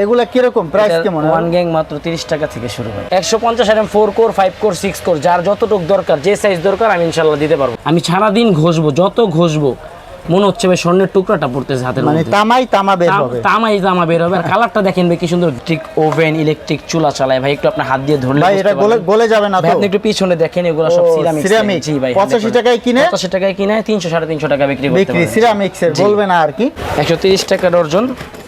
এগুলা কীরকম? প্রাইস কেমন? ওয়ান গ্যাং মাত্র তিরিশ টাকা থেকে শুরু হয়। একশো পঞ্চাশ RAM four core 5 core 6 core যার যতটুকু দরকার যে সাইজ দরকার আমি ইনশাআল্লাহ দিতে পারব। আমি সারা দিন ঘষবো যত ঘষবো মনে হচ্ছে ভাই স্বর্ণের টুকরাটা পড়তেছে হাতের মানে তামাই তামা বের হবে। তামাই তামা বের হবে। আর কালারটা দেখেন ভাই কি সুন্দর। ইলেকট্রিক ওভেন ইলেকট্রিক চুলা চালায়। ভাই একটু আপনার হাত দিয়ে ধরলে ভাই এটা বলে গলে গলে যাবে না তো। আপনি একটু পিছনে দেখেন এগুলো সব সিরামিক সিরামিক জি ভাই 85 টাকায় কিনে? পঁচাশি টাকায় কিনে তিনশো সাড়ে তিনশো টাকা বিক্রি করতে বিক্রি পারবেন সিরামিক্স এর জি। বলবে না আর কি। একশো তিরিশ টাকা ডর্জন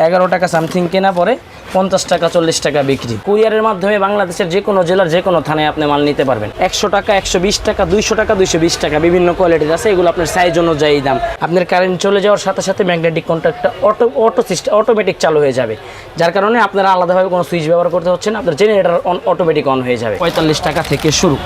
এগারো টাকা সামথিং কেনা পরে পঞ্চাশ টাকা চল্লিশ টাকা বিক্রি। কুরিয়ারের মাধ্যমে বাংলাদেশের যে কোনো জেলার যে কোনো থানায় আপনি মাল নিতে পারবেন। একশো টাকা একশো বিশ টাকা দুইশো টাকা দুইশো বিশ টাকা বিভিন্ন কোয়ালিটির আছে এগুলো আপনার সাইজ অনুযায়ী দাম। আপনার কারেন্ট চলে যাওয়ার সাথে সাথে ম্যাগনেটিক কন্ট্যাক্টটা অটো অটো সিস্টেম অটোমেটিক চালু হয়ে যাবে। যার কারণে আপনারা আলাদাভাবে কোনো সুইচ ব্যবহার করতে হচ্ছে না আপনার জেনারেটর অন অটোমেটিক অন হয়ে যাবে। পঁয়তাল্লিশ টাকা থেকে শুরু।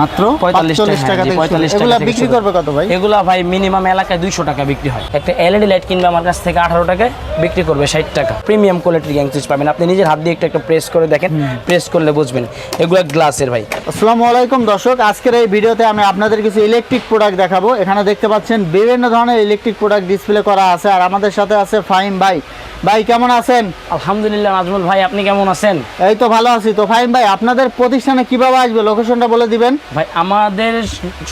মাত্র 45 45 টাকা 45 শুরু। টাকা বিক্রি করবে কত ভাই? এগুলো ভাই মিনিমাম এলাকায় দুইশো টাকা বিক্রি হয়। একটা এলইডি লাইট কিনবে আমার কাছ থেকে আঠারো টাকায় বিক্রি করবে ষাট টাকা। প্রিমিয়াম কোয়ালিটির গ্যাং সুইচ পাবেন। আপনি নিজের হাত দিয়ে একটু একটা প্রেস করে দেখেন। প্রেস করলে বুঝবেন। এগুলো গ্লাসের ভাই। আসসালামু আলাইকুম দর্শক আজকের এই ভিডিওতে আমি আপনাদের কিছু ইলেকট্রিক প্রোডাক্ট দেখাবো। এখানে দেখতে পাচ্ছেন বিভিন্ন ধরনের ইলেকট্রিক প্রোডাক্ট ডিসপ্লে করা আছে আর আমাদের সাথে আছে ফাইম ভাই। ভাই কেমন আছেন? আলহামদুলিল্লাহ নাজমুল ভাই আপনি কেমন আছেন? এই তো ভালো আছি। তো ফাইম ভাই আপনাদের প্রতিষ্ঠানে কীভাবে আসবে? লোকেশনটা বলে দিবেন। ভাই আমাদের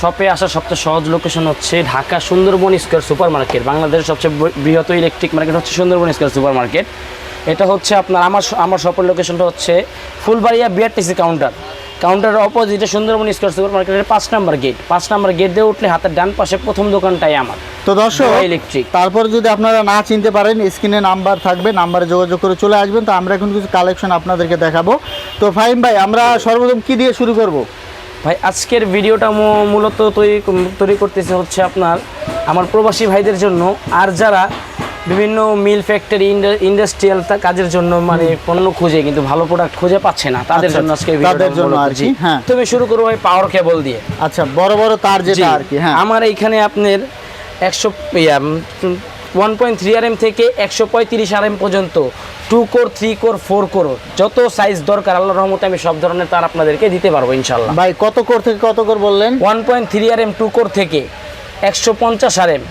শপে আসার সবচেয়ে সহজ লোকেশন হচ্ছে Dhaka Sundarban square super market বাংলাদেশের সবচেয়ে বৃহৎ ইলেকট্রিক মার্কেট হচ্ছে সুন্দরবন স্কোয়ার সুপার মার্কেট এটা হচ্ছে আপনার আমার আমার শপের লোকেশনটা হচ্ছে ফুলবাড়িয়া বিআরটিসি কাউন্টার কাউন্টারের অপোজিটে সুন্দরবন স্কোয়ার সুপার মার্কেটের পাঁচ নাম্বার গেট পাঁচ নাম্বার গেট দিয়ে উঠলে হাতের ডান পাশে প্রথম দোকানটাই আমার। তো দর্শক ইলেকট্রিক তারপর যদি আপনারা না চিনতে পারেন স্ক্রিনে নাম্বার থাকবে নাম্বারে যোগাযোগ করে চলে আসবেন। তো আমরা এখন কিছু কালেকশন আপনাদেরকে দেখাবো। তো ফাহিম ভাই আমরা সর্বপ্রথম কি দিয়ে শুরু করব? ভাই আজকের ভিডিওটা মূলত তৈরি তৈরি করতেছে হচ্ছে আপনার আমার প্রবাসী ভাইদের জন্য। আর যারা বিভিন্ন মিল ফ্যাক্টরি ইন্ডাস্ট্রিয়াল কাজের জন্য মানে পণ্য খুঁজে কিন্তু ভালো প্রোডাক্ট খুঁজে পাচ্ছে না। তাদের আচ্ছা, জন্য আজকে তাদের জন্য আর কি, হ্যাঁ। তুমি শুরু করো ভাই পাওয়ার কেবল দিয়ে। আচ্ছা বড় বড় তার যেটা আর কি হ্যাঁ। আমার এইখানে আপনার একশো one point three R M থেকে একশো পঁয়ত্রিশ আর এম পর্যন্ত two core three core four core যত সাইজ দরকার আল্লাহ রহমতে আমি সব ধরনের তার আপনাদেরকে দিতে পারব ইনশাল্লাহ ভাই কত কোর থেকে কত কোর বললেন? One point three R M two core থেকে একশো পঞ্চাশ আর এম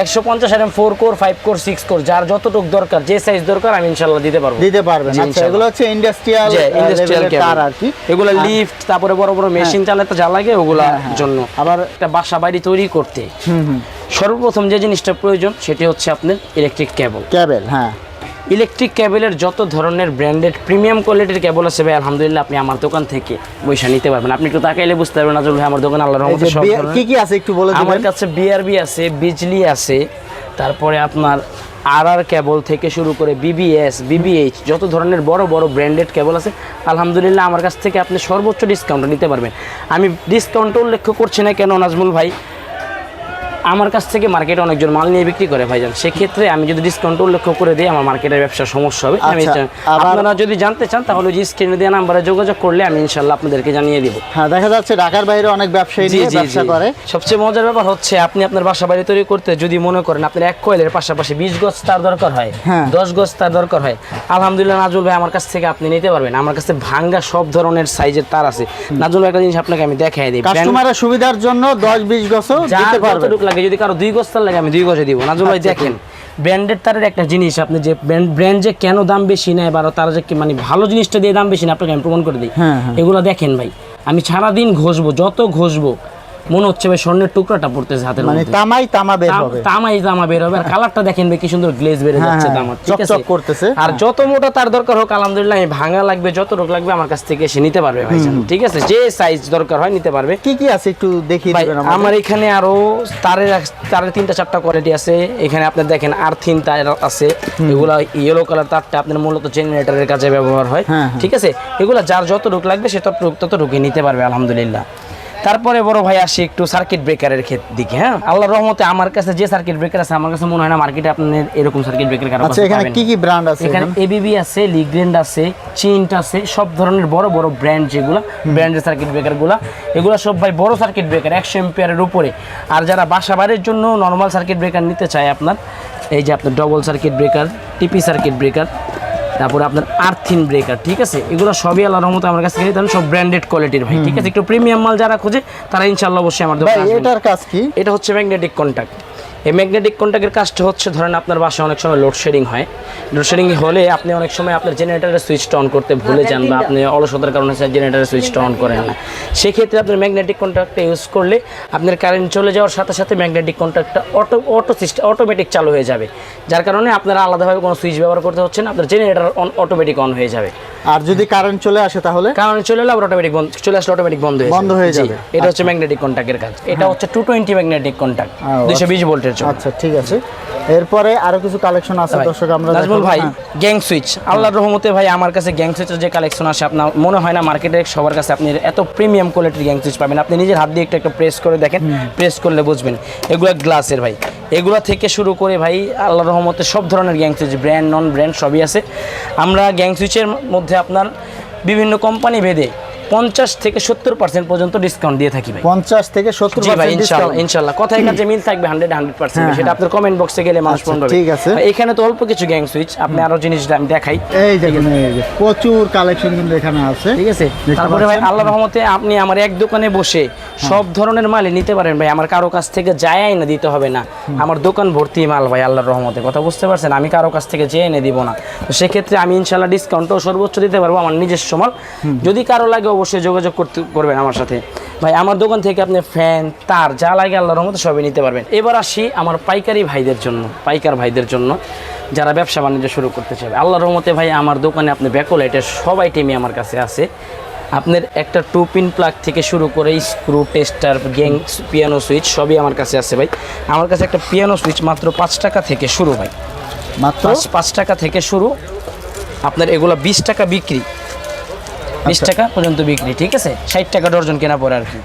একশো পঞ্চাশ এরম four core five core six core যার যতটুকু দরকার যে সাইজ দরকার আমি ইনশাল্লাহ দিতে পারব। দিতে পারবেন। আচ্ছা এগুলো হচ্ছে ইন্ডাস্ট্রিয়াল ইন্ডাস্ট্রিয়াল তার আর কি। এগুলো লিফট তারপরে বড় বড় মেশিন চালাতে যা লাগে ওগুলা জন্য। আবার একটা বাসা বাড়ি তৈরি করতে। সর্বপ্রথম যে জিনিসটা প্রয়োজন সেটি হচ্ছে আপনার ইলেকট্রিক কেবল কেবল হ্যাঁ। ইলেকট্রিক কেবলের যত ধরনের ব্র্যান্ডেড প্রিমিয়াম কোয়ালিটির কেবল আছে ভাই আলহামদুলিল্লাহ আপনি আমার দোকান থেকে পয়সা নিতে পারবেন। আপনি একটু তাকাইলে বুঝতে পারবেন না ভাই আমার দোকান আল্লাহ এই রহমতে সব কি কি আছে একটু বলে আমার কাছে বিআরবি আছে বিজলি আছে তারপরে আপনার আর আর কেবল থেকে শুরু করে বিবিএস বিবিএইচ যত ধরনের বড় বড় ব্র্যান্ডেড কেবল আছে আলহামদুলিল্লাহ আমার কাছ থেকে আপনি সর্বোচ্চ ডিসকাউন্ট নিতে পারবেন। আমি ডিসকাউন্ট উল্লেখ করছি না কেন নাজমুল ভাই আমার কাছ থেকে মার্কেটে অনেকজন মাল নিয়ে বিক্রি করে ভাইজান। সেক্ষেত্রে আমি যদি ডিসকাউন্ট উল্লেখ করে দিই আমার মার্কেটের ব্যবসার সমস্যা হবে। আমি আচ্ছা, আপনারা যদি জানতে চান তাহলে যে স্ক্রিনে দেওয়া নাম্বারে যোগাযোগ করলে আমি ইনশাল্লাহ আপনাদেরকে জানিয়ে দিব। হ্যাঁ দেখা যাচ্ছে ঢাকার বাইরে অনেক ব্যবসায়ী নিয়ে ব্যবসা করে। সবচেয়ে মজার ব্যাপার হচ্ছে আপনি আপনার বাসা বাড়ি তৈরি করতে যদি মনে করেন আপনার এক কয়েলের পাশাপাশি বিশ গজ তার দরকার হয় হ্যাঁ। দশ গজ তার দরকার হয় আলহামদুলিল্লাহ নাজুল ভাই আমার কাছ থেকে আপনি নিতে পারবেন। আমার কাছে ভাঙ্গা সব ধরনের সাইজের তার আছে। নাজুল ভাই একটা জিনিস আপনাকে আমি দেখাই দিই। কাস্টমারের সুবিধার জন্য দশ বিশ যার দিতে পারবেন। লাগে যদি কারও দুই গজ তার লাগে আমি দুই গজে দিব। নাজুল ভাই আচ্ছা, দেখেন ব্র্যান্ডের তারের একটা জিনিস আপনি যে ব্র্যান্ড যে কেন দাম বেশি নেয় বা তারা যে মানে ভালো জিনিসটা দিয়ে দাম বেশি না আপনাকে আমি প্রমাণ করে দিই। হ্যাঁ, হ্যাঁ। এগুলো দেখেন ভাই আমি সারাদিন ঘষবো যত ঘষবো মনে হচ্ছে ভাই স্বর্ণের টুকরাটা পড়তেছে হাতের মানে তামাই তামা বের হবে। তামাই জামা বের হবে। আর কালারটা দেখেন ভাই কি সুন্দর গ্লেজ বেড়ে হ্যাঁ, যাচ্ছে হ্যাঁ, তামার ঠিক আছে? চকচক করতেছে। আর যত মোটা তার দরকার হোক আলহামদুলিল্লাহ আমি ভাঙা লাগবে যত রোগ লাগবে আমার কাছ থেকে এসে নিতে পারবে ভাই ঠিক আছে? যে সাইজ দরকার হয় নিতে পারবে। কি কি আছে একটু দেখিয়ে দিবেন? আমার এখানে আরও তারের তারের তিনটা চারটা কোয়ালিটি আছে। এখানে আপনি দেখেন আর্থিন তার আছে। এগুলা ইয়েলো কালার তারটা আপনার মূলত জেনারেটরের কাজে ব্যবহার হয়। হ্যাঁ, হ্যাঁ। ঠিক আছে? এগুলা যার যত রোগ লাগবে সে তত রোগ তত রোগে নিতে পারবে আলহামদুলিল্লাহ। তারপরে বড় ভাই আসি একটু সার্কিট ব্রেকারের দিকে হ্যাঁ? আল্লাহ রহমতে আমার কাছে যে সার্কিট ব্রেকার আছে আমার কাছে মনে হয় না মার্কেটে আপনার এরকম সার্কিট ব্রেকার কারও আচ্ছা এখানে কি কি ব্র্যান্ড আছে এখানে এবিবি আছে লিগ্রেন্ড আছে চিন্ট আছে সব ধরনের বড় বড় ব্র্যান্ড যেগুলো ব্র্যান্ডের সার্কিট ব্রেকারগুলো এগুলো সব ভাই বড় সার্কিট ব্রেকার একশো এম্পিয়ারের উপরে। আর যারা বাসা বাড়ির জন্য নর্মাল সার্কিট ব্রেকার নিতে চায় আপনার এই যে আপনার double circuit breaker TP circuit breaker তারপরে আপনার আর্থিন ব্রেকার ঠিক আছে? এগুলো সবই আল্লাহর রহমতে আমার কাছে নিতে সব ব্র্যান্ডেড কোয়ালিটির ভাই ঠিক আছে? একটু প্রিমিয়াম মাল যারা খোঁজে তারা ইনশাল্লাহ অবশ্যই আমার দোকানে। এটার কাজ কি? এটা হচ্ছে ম্যাগনেটিক কন্ট্যাক্ট এই ম্যাগনেটিক কন্ট্যাক্টের কাজটা হচ্ছে ধরেন আপনার বাসায় অনেক সময় লোডশেডিং হয়। লোডশেডিং হলে আপনি অনেক সময় আপনার জেনারেটারের সুইচটা অন করতে ভুলে যান বা আপনি অলসতার কারণে জেনারেটারের সুইচটা অন করেন না। সেক্ষেত্রে আপনার ম্যাগনেটিক কন্ট্যাক্টটা ইউজ করলে আপনার কারেন্ট চলে যাওয়ার সাথে সাথে ম্যাগনেটিক কন্ট্যাক্টটা অটো অটো সিস্টেম অটোমেটিক চালু হয়ে যাবে। যার কারণে আপনারা আলাদাভাবে কোনো সুইচ ব্যবহার করতে হচ্ছে না আপনার জেনারেটার অন অটোমেটিক অন হয়ে যাবে। আর যদি কারেন্ট চলে আসে তাহলে? কারণ চলে এলে অটোমেটিক বন্ধ চলে আসলে অটোমেটিক বন্ধ হয়ে বন্ধ হয়ে যাবে। এটা হচ্ছে ম্যাগনেটিক কন্ট্যাক্টের কাজ। এটা হচ্ছে টু টোয়েন্টি ম্যাগনেটিক কন্ট্যাক্ট আচ্ছা। দুইশো বিশ ভোল্টের জন্য। আচ্ছা ঠিক আছে। এরপরে আরও কিছু কালেকশন আছে দর্শক আমরা নাজমুল ভাই হ্যাঁ। গ্যাং সুইচ আল্লাহর রহমতে ভাই আমার কাছে গ্যাং সুইচের যে কালেকশন আছে আপনার মনে হয় না মার্কেটে সবার কাছে আপনি এত প্রিমিয়াম কোয়ালিটির গ্যাং সুইচ পাবেন। আপনি নিজের হাত দিয়ে একটু একটা প্রেস করে দেখেন। প্রেস করলে বুঝবেন। এগুলো গ্লাসের ভাই। এগুলো থেকে শুরু করে ভাই আল্লাহ রহমতে সব ধরনের gang switch brand non brand সবই আছে। আমরা গ্যাং সুইচের মধ্যে আপনার বিভিন্ন কোম্পানি ভেদে পঞ্চাশ থেকে সত্তর পার্সেন্ট পর্যন্ত ডিসকাউন্ট দিয়ে থাকি ভাই। পঞ্চাশ থেকে সত্তর ইনশাল্লাহ ইনশাল্লাহ। কথায় কাছে মিল থাকবে হান্ড্রেড হান্ড্রেড পার্সেন্ট হ্যাঁ, সেটা হ্যাঁ। আপনার কমেন্ট বক্সে গেলে মানুষ আচ্ছা, ঠিক আছে। এখানে তো অল্প কিছু গ্যাং সুইচ আপনি আরও জিনিসটা আমি দেখাই। এই দেখুন প্রচুর কালেকশন কিন্তু এখানে আছে। ঠিক আছে? তারপরে ভাই আল্লাহ রহমতে আপনি আমার এক দোকানে বসে সব ধরনের মালই নিতে পারেন ভাই। আমার কারও কাছ থেকে যায় না দিতে হবে না। আমার দোকান ভর্তি মাল ভাই আল্লাহর রহমতে। কথা বুঝতে পারছেন? আমি কারও কাছ থেকে যেয়ে এনে দিব না। তো সেক্ষেত্রে আমি ইনশাল্লাহ ডিসকাউন্টও সর্বোচ্চ দিতে পারব আমার নিজস্ব মাল। যদি কারও লাগে অবশ্যই যোগাযোগ করতে করবেন আমার সাথে। ভাই আমার দোকান থেকে আপনি ফ্যান তার যা লাগে আল্লাহর রহমতে সবই নিতে পারবেন। এবার আসি আমার পাইকারি ভাইদের জন্য পাইকার ভাইদের জন্য যারা ব্যবসা বাণিজ্য শুরু করতে চাইবে। আল্লাহর রহমতে ভাই আমার দোকানে আপনি ব্যাকোলাইটের সব আইটেমই আমার কাছে আছে। আপনার একটা টু পিন প্লাগ থেকে শুরু করে screw tester gang piano switch সবই আমার কাছে আছে ভাই। আমার কাছে একটা পিয়ানো সুইচ মাত্র পাঁচ টাকা থেকে শুরু ভাই। মাত্র? পাঁচ টাকা থেকে শুরু। আপনার এগুলো বিশ টাকা বিক্রি। বিশ আচ্ছা। টাকা পর্যন্ত বিক্রি ঠিক আছে? ষাট টাকা ডর্জন কেনা পরে আর কি।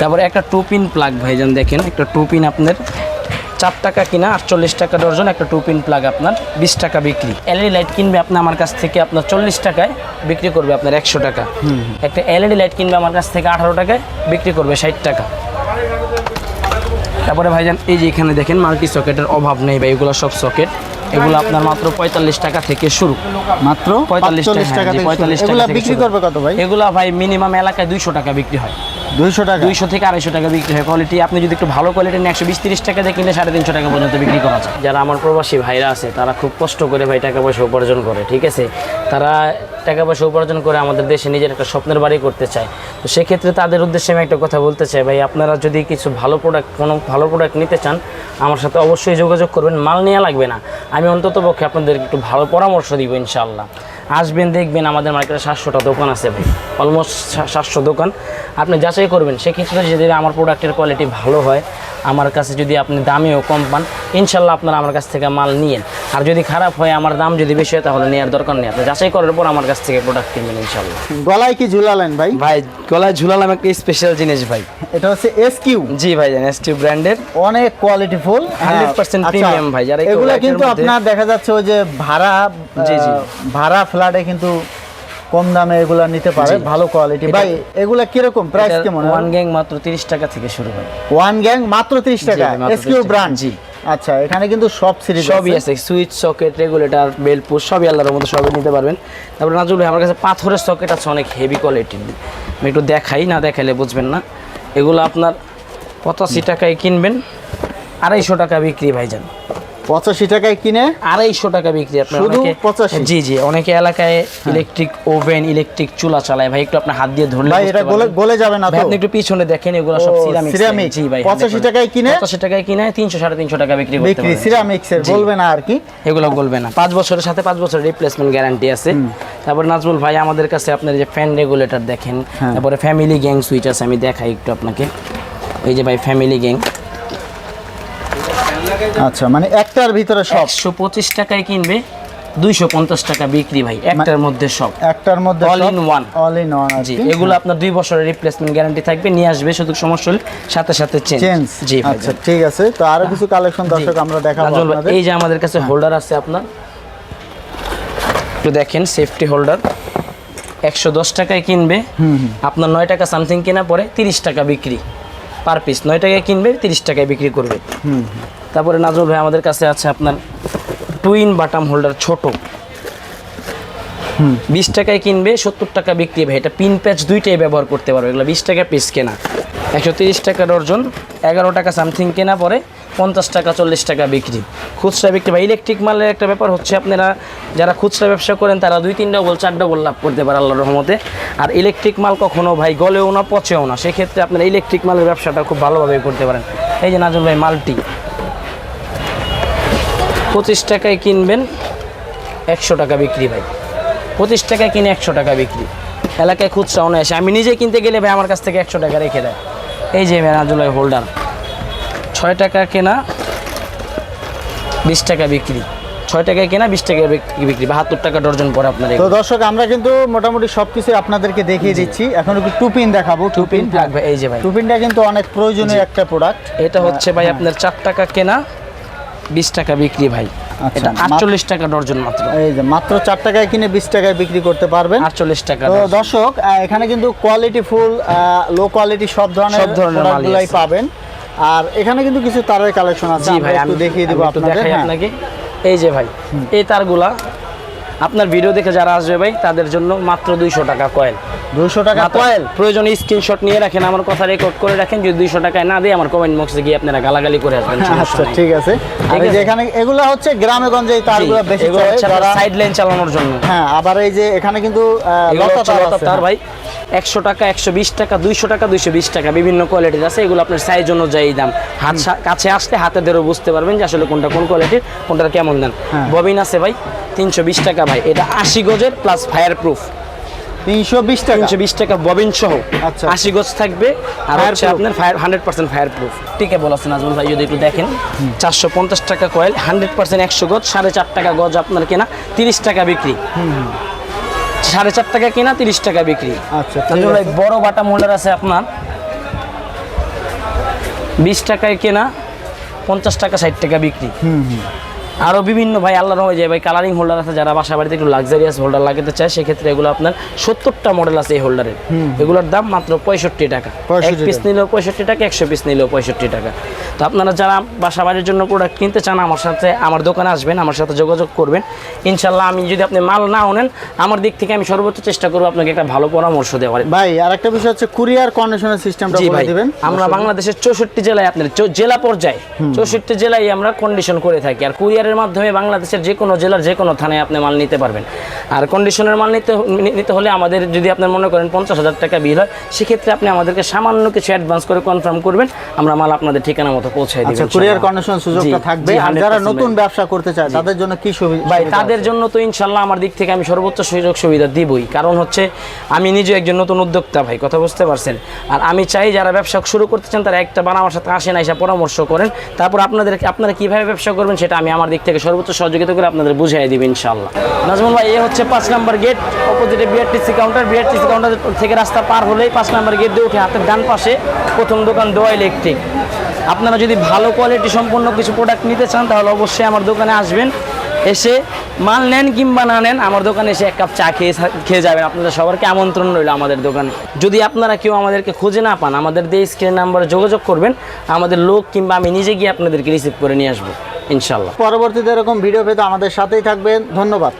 তারপরে একটা টু পিন প্লাগ ভাইজান দেখেন একটা টু পিন আপনার চার টাকা কিনা আটচল্লিশ টাকা ডর্জন একটা টু পিন প্লাগ আপনার বিশ টাকা বিক্রি। এলইডি লাইট কিনবে আপনি আমার কাছ থেকে আপনার চল্লিশ টাকায় বিক্রি করবে আপনার একশো টাকা। একটা এলইডি লাইট কিনবে আমার কাছ থেকে আঠারো টাকায় বিক্রি করবে ষাট টাকা। তারপরে ভাইজান এই যে এখানে দেখেন মাল্টি সকেটের অভাব নেই ভাই এগুলো সব সকেট। এগুলো আপনার মাত্র পঁয়তাল্লিশ টাকা থেকে শুরু। মাত্র পঁয়তাল্লিশ টাকা পঁয়তাল্লিশ টাকা বিক্রি করবে কত ভাই? এগুলা ভাই মিনিমাম এলাকায় দুইশো টাকা বিক্রি হয়। দুইশো টাকা? দুইশো থেকে আড়াইশো টাকা বিক্রি হয়। কোয়ালিটি আপনি যদি একটু ভালো কোয়ালিটি নিয়ে একশো বিশ তিরিশ টাকা দিয়ে কিনে সাড়ে তিনশো টাকা পর্যন্ত বিক্রি করা যায়। যারা আমার প্রবাসী ভাইরা আছে তারা খুব কষ্ট করে ভাই টাকা পয়সা উপার্জন করে ঠিক আছে? তারা টাকা পয়সা উপার্জন করে আমাদের দেশে নিজের একটা স্বপ্নের বাড়ি করতে চায়। তো সেক্ষেত্রে তাদের উদ্দেশ্যে আমি একটা কথা বলতে চাই ভাই আপনারা যদি কিছু ভালো প্রোডাক্ট কোনো ভালো প্রোডাক্ট নিতে চান আমার সাথে অবশ্যই যোগাযোগ করবেন। মাল নেওয়া লাগবে না। আমি অন্তত পক্ষে আপনাদের একটু ভালো পরামর্শ দিব ইনশাল্লাহ আসবেন, দেখবেন, আমাদের মার্কেটে সাতশোটা দোকান আছে ভাই। অলমোস্ট সাতশো দোকান। আপনি যাচাই করবেন, সেক্ষেত্রে যদি আমার প্রোডাক্টের কোয়ালিটি ভালো হয় আমার কাছে যদি আপনি দামেও কম পান ইনশাল্লাহ আপনারা আমার কাছ থেকে মাল নিয়েন। আর যদি খারাপ হয় আমার দাম যদি বেশি হয় তাহলে নেওয়ার দরকার নেই। আপনি যাচাই করার পর আমার কাছ থেকে প্রোডাক্ট কিনবেন ইনশাল্লাহ। গলায় কি ঝুলালেন ভাই? ভাই গলায় ঝুলালাম একটা স্পেশাল জিনিস ভাই। এটা হচ্ছে এস কিউ জি ভাই জান কিউ ব্র্যান্ডের অনেক কোয়ালিটি ফুল 100% premium ভাই, যারা এগুলা কিন্তু আপনার দেখা যাচ্ছে ওই যে ভাড়া জি, জি। ভাড়া ফ্ল্যাটে কিন্তু কম দামে এগুলা নিতে পারে ভালো কোয়ালিটি ভাই এগুলা কীরকম প্রাইস কেমন? ওয়ান গ্যাং মাত্র তিরিশ টাকা থেকে শুরু হয়। ওয়ান গ্যাং মাত্র 30 টাকা ভাই, মাত্র এস কিউ 30 টাকা। ব্র্যান্ড জি। আচ্ছা এখানে কিন্তু সব সিরিজ সবই আছে switch socket regulator bell push সবই আল্লাহর মতো সবই নিতে পারবেন। তারপরে নাজুল ভাই আমার কাছে পাথরের সকেট আছে অনেক হেভি কোয়ালিটির আমি একটু দেখাই না দেখাইলে বুঝবেন না। এগুলো আপনার পঁচাশি টাকায় কিনবেন আড়াইশো টাকা বিক্রি ভাইজান। পঁচাশি টাকায় কিনে আড়াইশো টাকা বিক্রি আপনার শুধু 85? জি জি অনেকে এলাকায় ইলেকট্রিক ওভেন ইলেকট্রিক চুলা চালায়। ভাই একটু আপনার হাত দিয়ে ধরলে ভাই এটা গলে যাবে না তো। আপনি একটু পিছনে দেখেন এগুলো সব ও, সিরামিক জি ভাই 85 টাকায় কিনে? পঁচাশি টাকায় কিনে তিনশো সাড়ে তিনশো টাকা বিক্রি করতে বিক্রি সিরামিক্স এর বলবে না আর কি। এগুলো বলবে না। পাঁচ বছরের সাথে পাঁচ বছরের রিপ্লেসমেন্ট গ্যারান্টি আছে। তারপর নাজমুল ভাই আমাদের কাছে আপনার যে ফ্যান রেগুলেটর দেখেন। হ্যাঁ। তারপরে ফ্যামিলি গ্যাং সুইচ আছে আমি দেখাই একটু আপনাকে। এই যে ভাই ফ্যামিলি গ্যাং আচ্ছা মানে একটার ভিতরে সব? একশো পঁচিশ টাকায় কিনবে দুইশো পঞ্চাশ টাকা বিক্রি ভাই একটার মধ্যে সব। একটার মধ্যে all in one all in one ji এগুলো আপনার দুই বছরের রিপ্লেসমেন্ট গ্যারান্টি থাকবে নিয়ে আসবে শুধু সমস্যা হলে সাথে সাথে চেঞ্জ চেঞ্জ জি আচ্ছা ঠিক আছে। তো আরও কিছু কালেকশন দর্শক আমরা দেখাবো আপনাদের। এই যে আমাদের কাছে হোল্ডার আছে আপনার। একটু দেখেন সেফটি হোল্ডার একশো দশ টাকায় কিনবে। আপনার নয় টাকা সামথিং কেনা পরে তিরিশ টাকা বিক্রি। পার পিস নয় টাকায় কিনবে তিরিশ টাকায় বিক্রি করবে। তারপরে নাজমুল ভাই আমাদের কাছে আছে আপনার টুইন বাটাম হোল্ডার ছোট। বিশ টাকায় কিনবে সত্তর টাকা বিক্রি ভাই এটা পিন প্যাচ দুইটাই ব্যবহার করতে পারবে। এগুলো বিশ টাকা পিস কেনা। একশো তিরিশ টাকা ডর্জন এগারো টাকা সামথিং কেনা পরে পঞ্চাশ টাকা চল্লিশ টাকা বিক্রি। খুচরা বিক্রি বা ইলেকট্রিক মালের একটা ব্যাপার হচ্ছে আপনারা যারা খুচরা ব্যবসা করেন তারা দুই তিন ডবল চার ডবল লাভ করতে পারে আল্লাহর রহমতে। আর ইলেকট্রিক মাল কখনো ভাই গলেও না পচেও না। সেক্ষেত্রে আপনারা ইলেকট্রিক মালের ব্যবসাটা খুব ভালোভাবে করতে পারেন। এই যে নাজুল ভাই মালটি। পঁচিশ টাকায় কিনবেন একশো টাকা বিক্রি ভাই। পঁচিশ টাকায় কিনে একশো টাকা বিক্রি। এলাকায় খুচরা অনায়াসে আমি নিজে কিনতে গেলে ভাই আমার কাছ থেকে একশো টাকা রেখে দেয়। এই যে নাজুল ভাই হোল্ডার ছয় টাকা কেনা বিশ টাকা বিক্রি। ছয় টাকায় কেনা বিশ টাকা বিক- বিক্রি। বাহাত্তর টাকা ডর্জন পরে আপনার তো দর্শক আমরা কিন্তু মোটামুটি সবকিছু আপনাদেরকে দেখিয়ে দিচ্ছি। এখন একটু টুপিন দেখাবো। টুপিন লাগবে এই যে ভাই। টুপিনটা কিন্তু অনেক প্রয়োজনীয় একটা প্রোডাক্ট এটা হচ্ছে ভাই আপনার চার টাকা কেনা বিশ টাকা বিক্রি ভাই। আচ্ছা, এটা আটচল্লিশ টাকা ডর্জন মাত্র। এই যে মাত্র চার টাকায় কিনে বিশ টাকায় বিক্রি করতে পারবেন। আটচল্লিশ টাকা তো দর্শক এখানে কিন্তু কোয়ালিটি ফুল লো কোয়ালিটি সব ধরনের সব ধরনের মালগুলাই পাবেন। আর এখানে কিন্তু কিছু তারের কালেকশন আছে ভাই একটু আমি দেখিয়ে দেবো আপনাদের হ্যাঁ। আপনাকে। এই যে ভাই এই তারগুলা আপনার ভিডিও দেখে যারা আসবে ভাই তাদের জন্য মাত্র দুইশো টাকা কয়েল দুইশো টাকা কয়েল প্রয়োজনে স্ক্রিনশট নিয়ে রাখেন আমার কথা রেকর্ড করে রাখেন যদি দুইশো টাকায় না দিয়ে আমার কমেন্ট বক্সে গিয়ে আপনারা গালাগালি করে আসবেন আচ্ছা ঠিক আছে। আর। এখানে এগুলো হচ্ছে গ্রামে গঞ্জে তারগুলো বেশি চলে সাইড লাইন চালানোর জন্য। হ্যাঁ আবার এই যে এখানে কিন্তু লতা তার। ভাই। একশো টাকা একশো বিশ টাকা দুইশো টাকা দুইশো বিশ টাকা বিভিন্ন কোয়ালিটির আছে। এগুলো আপনার সাইজ অনুযায়ী দাম। হাত কাছে আসলে হাতে ধরে বুঝতে পারবেন যে আসলে কোনটা কোন কোয়ালিটির কোনটার কেমন দাম। হ্যাঁ। ববিন আছে ভাই। তিনশো বিশ টাকা ভাই। এটা আশি গজের প্লাস ফায়ার প্রুফ তিনশো বিশ টাকা? তিনশো বিশ টাকা ববিন সহ। আচ্ছা। আশি গজ থাকবে। আর হচ্ছে আপনার fire hundred percent fireproof ঠিক আছে বলেছেন নাজমুল ভাই যদি একটু দেখেন। চারশো পঞ্চাশ টাকা কয়েল হান্ড্রেড পার্সেন্ট একশো গজ সাড়ে চার টাকা গজ আপনার কেনা তিরিশ টাকা বিক্রি। সাড়ে চার টাকা কেনা তিরিশ টাকা বিক্রি। আচ্ছা ভাই বড় বাটা মোল্ডার আছে আপনার। বিশ টাকায় কেনা পঞ্চাশ টাকা ষাট টাকা বিক্রি। হুম হুম। আরও বিভিন্ন ভাই আল্লাহর হয়ে যায় ভাই কালারিং হোল্ডার আছে যারা বাসা বাড়িতে একটু লাক্সারিয়াস হোল্ডার লাগাতে চায় সেক্ষেত্রে এগুলো আপনার সত্তরটা মডেল আছে এই হোল্ডারের এগুলোর দাম মাত্র পঁয়ষট্টি টাকা। 65 এক পিস নিলেও পঁয়ষট্টি টাকা একশো পিস নিলেও পঁয়ষট্টি টাকা। তো আপনারা যারা বাসা বাড়ির জন্য প্রোডাক্ট কিনতে চান আমার সাথে আমার দোকানে আসবেন আমার সাথে যোগাযোগ করবেন। ইনশাল্লাহ আমি যদি আপনি মাল না নেন আমার দিক থেকে আমি সর্বোচ্চ চেষ্টা করব আপনাকে একটা ভালো পরামর্শ দেওয়ার। ভাই আর একটা বিষয় হচ্ছে কুরিয়ার কন্ডিশনের সিস্টেমটা বলে দিবেন। আমরা বাংলাদেশের চৌষট্টি জেলায় আপনার জেলা পর্যায়ে চৌষট্টি জেলায় আমরা কন্ডিশন করে থাকি। আর কুরিয়ারের মাধ্যমে বাংলাদেশের যে কোনো জেলার যে কোনো থানায় আপনি মাল নিতে পারবেন। আর কন্ডিশনের মাল নিতে নিতে হলে আমাদের যদি আপনার মনে করেন পঞ্চাশ হাজার টাকা বিল হয় সেক্ষেত্রে আপনি আমাদেরকে সামান্য কিছু অ্যাডভান্স করে কনফার্ম করবেন। আমরা মাল আপনাদের ঠিকানা মতো পৌঁছে দিই আচ্ছা কুরিয়ার কন্ডিশন সুযোগটা থাকবে। আর যারা নতুন ব্যবসা করতে চায় তাদের জন্য কি সুবিধা ভাই তাদের জন্য তো ইনশাল্লাহ আমার দিক থেকে আমি সর্বোচ্চ সুযোগ সুবিধা দিবই। কারণ হচ্ছে আমি নিজে একজন নতুন উদ্যোক্তা ভাই কথা বুঝতে পারছেন? আর আমি চাই যারা ব্যবসা শুরু করতে চান তারা একটা বার আমার সাথে আসেন এসে পরামর্শ করেন। তারপর আপনাদের আপনারা কীভাবে ব্যবসা করবেন সেটা আমি আমার দিক থেকে সর্বোচ্চ সহযোগিতা করে আপনাদের বুঝিয়ে দিব ইনশাল্লাহ। নাজমুল ভাই এই হচ্ছে পাঁচ নাম্বার গেট অপোজিটে বিআরটিসি কাউন্টার বিআরটিসি কাউন্টার থেকে রাস্তা পার হলেই পাঁচ নাম্বার গেট দিয়ে উঠে হাতের ডান পাশে প্রথম দোকান দোয়া ইলেকট্রিক। আপনারা যদি ভালো কোয়ালিটি সম্পন্ন কিছু প্রোডাক্ট নিতে চান, তাহলে অবশ্যই আমার দোকানে আসবেন। এসে মাল নেন কিংবা না নেন, আমার দোকানে এসে এক কাপ চা খেয়ে খেয়ে যাবেন। আপনাদের সবারকে আমন্ত্রণ রইল আমাদের দোকানে। যদি আপনারা কেউ আমাদেরকে খুঁজে না পান, আমাদের দিয়ে স্ক্রিন নাম্বারে যোগাযোগ করবেন। আমাদের লোক কিংবা আমি নিজে গিয়ে আপনাদেরকে রিসিভ করে নিয়ে আসব ইনশাল্লাহ পরবর্তীতে এরকম ভিডিও পেতে আমাদের সাথেই থাকবেন। ধন্যবাদ।